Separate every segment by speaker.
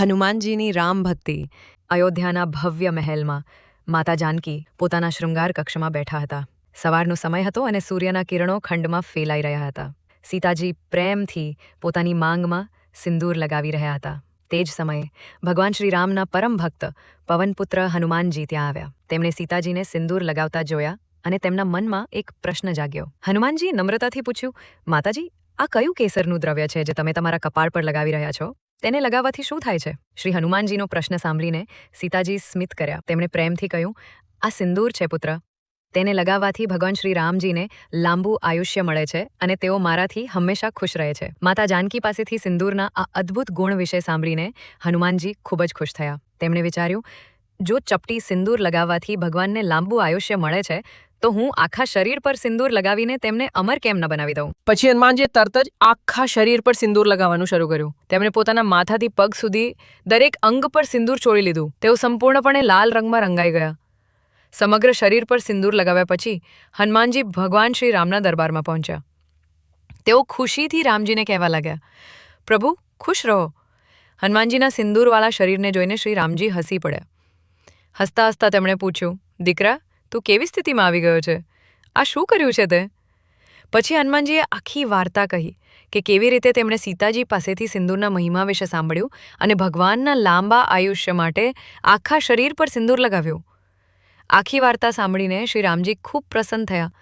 Speaker 1: હનુમાનજીની રામ ભક્તિ, અયોધ્યાના ભવ્ય મહેલમાં. માતા જાનકી પોતાના શૃંગાર કક્ષમાં બેઠા હતા. સવારનો સમય હતો અને સૂર્યના કિરણો ખંડમાં ફેલાઈ રહ્યા હતા. સીતાજી પ્રેમથી પોતાની માંગમાં સિંદૂર લગાવી રહ્યા હતા. તે જ સમયે ભગવાન શ્રી રામના પરમ ભક્ત પવનપુત્ર હનુમાનજી ત્યાં આવ્યા. તેમણે સીતાજીને સિંદૂર લગાવતા જોયા અને તેમના મનમાં એક પ્રશ્ન જાગ્યો. હનુમાનજી નમ્રતાથી પૂછ્યું, માતાજી, આ કયું કેસરનું દ્રવ્ય છે જે તમે તમારા કપાળ પર લગાવી રહ્યા છો? તેને લગાવવાથી શું થાય છે? શ્રી હનુમાનજીનો પ્રશ્ન સાંભળીને સીતાજી સ્મિત કર્યા. તેમણે પ્રેમથી કહ્યું, આ સિંદૂર છે, પુત્ર. તેને લગાવવાથી ભગવાન શ્રી રામજીને લાંબુ આયુષ્ય મળે છે અને તેઓ મારાથી હંમેશા ખુશ રહે છે. માતા જાનકી પાસેથી સિંદૂરના આ અદ્ભુત ગુણ વિશે સાંભળીને હનુમાનજી ખૂબ જ ખુશ થયા. તેમણે વિચાર્યું, જો ચપટી સિંદૂર લગાવવાથી ભગવાનને લાંબુ આયુષ્ય મળે છે તો હું આખા શરીર પર સિંદૂર લગાવીને તેમને અમર કેમ ન બનાવી દઉં?
Speaker 2: પછી હનુમાનજીએ તરત જ આખા શરીર પર સિંદૂર લગાવવાનું શરૂ કર્યું. તેમણે પોતાના માથાથી પગ સુધી દરેક અંગ પર સિંદૂર છોડી લીધું. તેઓ સંપૂર્ણપણે લાલ રંગમાં રંગાઈ ગયા. સમગ્ર શરીર પર સિંદૂર લગાવ્યા પછી હનુમાનજી ભગવાન શ્રી રામના દરબારમાં પહોંચ્યા. તેઓ ખુશીથી રામજીને કહેવા લાગ્યા, પ્રભુ, ખુશ રહો. હનુમાનજીના સિંદૂરવાળા શરીરને જોઈને શ્રી રામજી હસી પડ્યા. હસતા હસતા તેમણે પૂછ્યું, દીકરા તું કેવી સ્થિતિમાં આવી ગયો છે? આ શું કર્યું છે તે? પછી હનુમાનજીએ આખી વાર્તા કહી કે કેવી રીતે તેમણે સીતાજી પાસેથી સિંદૂરના મહિમા વિશે સાંભળ્યું અને ભગવાનના લાંબા આયુષ્ય માટે આખા શરીર પર સિંદૂર લગાવ્યું. આખી વાર્તા સાંભળીને શ્રી રામજી ખૂબ પ્રસન્ન થયા.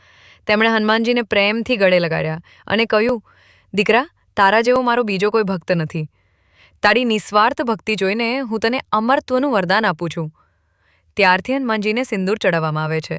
Speaker 2: તેમણે હનુમાનજીને પ્રેમથી ગળે લગાડ્યા અને કહ્યું, દીકરા, તારા જેવો મારો બીજો કોઈ ભક્ત નથી. તારી નિસ્વાર્થ ભક્તિ જોઈને હું તને અમરત્વનું વરદાન આપું છું. ત્યારથી હનુમાનજીને સિંદૂર ચડાવવામાં આવે છે.